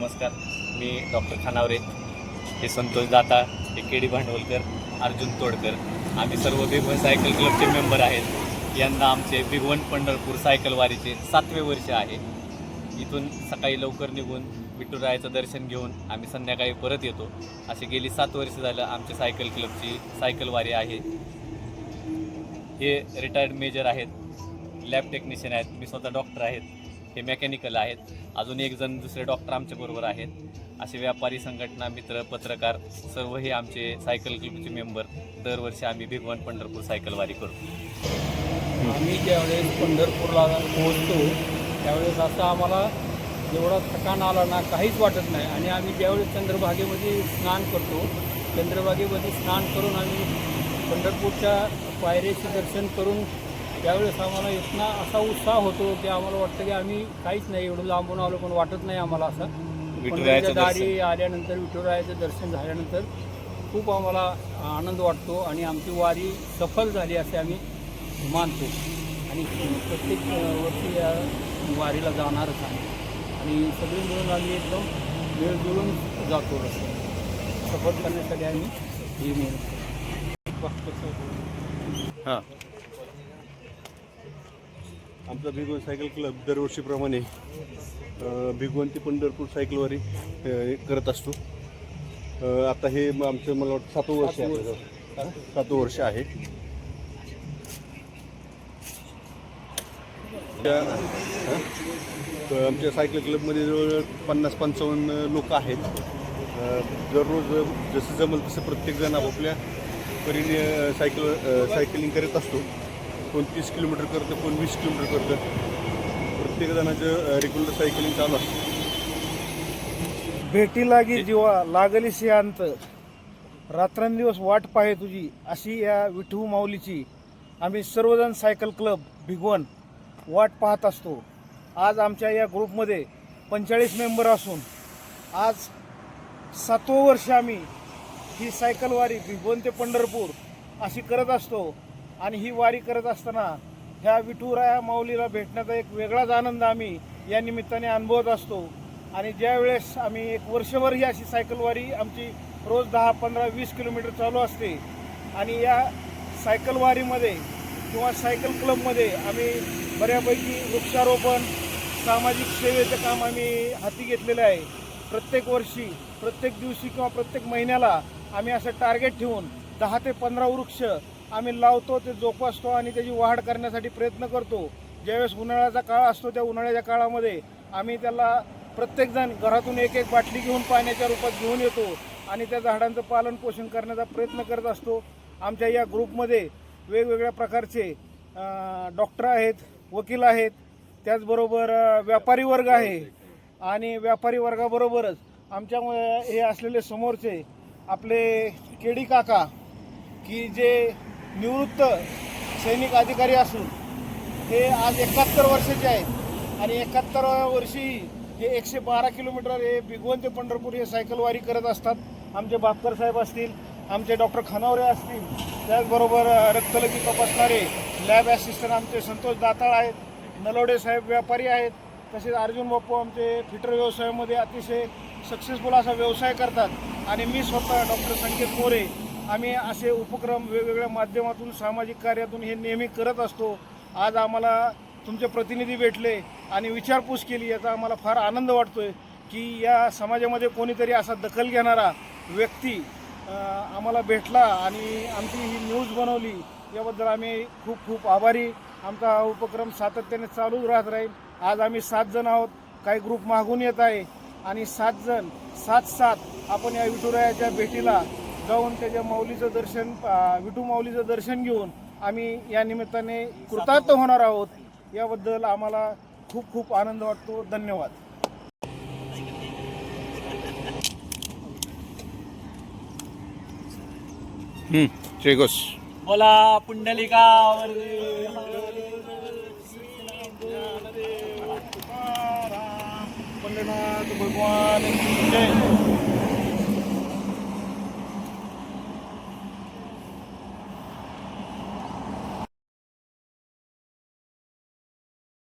नमस्कार मी डॉक्टर खानावरे. हे संतोष दाता हे के डी भांडवलकर अर्जुन तोडकर. आम्ही सर्व भिगवण सायकल क्लबचे मेंबर आहेत. यांना आमचे भिगवण पंढरपूर सायकल वारीचे सातवे वर्ष आहे. इथून सकाळी लवकर निघून विठुरायाचं दर्शन घेऊन आम्ही संध्याकाळी परत येतो. असे गेली सात वर्ष झालं आमच्या सायकल क्लबची सायकल वारी आहे. हे रिटायर्ड मेजर आहेत. लॅब टेक्निशियन आहेत. मी स्वतः डॉक्टर आहेत. हे मेकॅनिकल आहेत. अजून एक जण दुसरे डॉक्टर आमच्याबरोबर आहेत. असे व्यापारी संघटना मित्र पत्रकार सर्व हे आमचे सायकल क्लबचे मेंबर दरवर्षी आम्ही भिगवण पंढरपूर सायकलवारी करतो. आम्ही ज्यावेळेस पंढरपूरला पोहोचतो त्यावेळेस असं आम्हाला एवढा थकान आला ना काहीच वाटत नाही. आणि आम्ही ज्यावेळेस चंद्रभागेमध्ये स्नान करतो चंद्रभागेमध्ये स्नान करून आम्ही पंढरपूरच्या पायऱ्याचे दर्शन करून त्यावेळेस आम्हाला इतना असा उत्साह होतो की आम्हाला वाटतं की आम्ही काहीच नाही एवढं लांबून आलो पण वाटत नाही आम्हाला असं. दारी. आल्यानंतर विठुरायाचं दर्शन झाल्यानंतर खूप आम्हाला आनंद वाटतो आणि आमची वारी सफल झाली असे आम्ही मानतो. आणि प्रत्येक वर्षी या वारीला जाणारच आहे आणि सगळे मिळून आम्ही एकदम वेळ जुळून जातो. सफल करण्यासाठी आम्ही ही मेहनत हां. आमचा भिगवण सायकल क्लब दरवर्षीप्रमाणे अ, भिगवण ते पंढरपूर सायकलवारी करत असतो. आता हे आमचं मला वाटतं सातवं वर्ष आहे. सातवं वर्ष. आहे. आमच्या सायकल क्लबमध्ये जवळ पन्नास पंचावन्न लोक आहेत. दररोज जसं जमल तसं प्रत्येकजण आपापल्या परीने सायकल सायकलिंग करत असतो. कोण तीस किलोमीटर करतं कोण वीस किलोमीटर करतं. प्रत्येक जणाचं रेग्युलर सायकलिंग चालू असतं. भेटी लागी जीवा लागली अंत रात्रंदिवस वाट पाहे तुझी अशी या विठू माऊलीची. आम्ही सर्वजण सायकल क्लब भिगवण वाट पाहत असतो. आज आमच्या या ग्रुपमध्ये पंचेचाळीस मेंबर असून आज सातवं वर्ष आम्ही ही सायकलवारी भिगवण ते पंढरपूर अशी करत असतो. आणि ही वारी करत असताना ह्या विठुराया माऊलीला भेटण्याचा एक वेगळाच आनंद आम्ही या निमित्ताने अनुभवत असतो. आणि ज्यावेळेस आम्ही एक वर्षभर ही अशी सायकलवारी आमची रोज दहा पंधरा वीस किलोमीटर चालू असते आणि या सायकल वारीमध्ये किंवा सायकल क्लबमध्ये आम्ही बऱ्यापैकी वृक्षारोपण सामाजिक सेवेचं काम आम्ही हाती घेतलेलं आहे. प्रत्येक वर्षी प्रत्येक दिवशी किंवा प्रत्येक महिन्याला आम्ही असं टार्गेट ठेवून दहा ते पंधरा वृक्ष आम्ही लावतो ते जोपासतो आणि त्याची वाढ करण्यासाठी प्रयत्न करतो. ज्यावेळेस उन्हाळ्याचा काळ असतो त्या उन्हाळ्याच्या काळामध्ये आम्ही त्याला प्रत्येकजण घरातून एक एक बाटली घेऊन पाण्याच्या रूपात घेऊन येतो आणि त्या झाडांचं पालन पोषण करण्याचा प्रयत्न करत असतो. आमच्या या ग्रुपमध्ये वेगवेगळ्या प्रकारचे डॉक्टर आहेत वकील आहेत त्याचबरोबर व्यापारी वर्ग आहे. आणि व्यापारी वर्गाबरोबरच आमच्यामुळे हे असलेले समोरचे आपले केडी काका की जे निवृत्त सैनिक अधिकारी असून हे आज एकाहत्तर वर्षाचे आहेत. आणि एकाहत्तर वर्षी हे एकशे बारा किलोमीटर हे भिगवण ते पंढरपूर हे सायकलवारी करत असतात. आमचे बापकर साहेब असतील आमचे डॉक्टर खानावरे असतील त्याचबरोबर रक्तलगी तपासणारे लॅब ॲसिस्टंट आमचे संतोष दाताळ आहेत नलोडे साहेब व्यापारी आहेत तसेच अर्जुन बाप्पू आमचे फिटर व्यवसायामध्ये अतिशय सक्सेसफुल असा व्यवसाय करतात. आणि मी स्वतः डॉक्टर संकेत मोरे आम्ही असे उपक्रम वेगवेगळ्या माध्यमातून सामाजिक कार्यातून हे नेहमी करत असतो. आज आम्हाला तुमचे प्रतिनिधी भेटले आणि विचारपूस केली याचा आम्हाला फार आनंद वाटतोय की या समाजामध्ये कोणीतरी असा दखल घेणारा व्यक्ती आम्हाला भेटला आणि आमची ही न्यूज बनवली. याबद्दल आम्ही खूप खूप आभारी. आमचा हा उपक्रम सातत्याने चालूच राहत राहील. आज आम्ही सात जण आहोत. काही ग्रुप मागून येत आहे. आणि सात जण सात सात आपण या विठुरायाच्या भेटीला जाऊन त्याच्या माऊलीचं दर्शन विठू माऊलीचं दर्शन घेऊन आम्ही या निमित्ताने कृतार्थ होणार आहोत. याबद्दल आम्हाला खूप खूप आनंद वाटतो. धन्यवाद. बोला पुंडलिका भगवान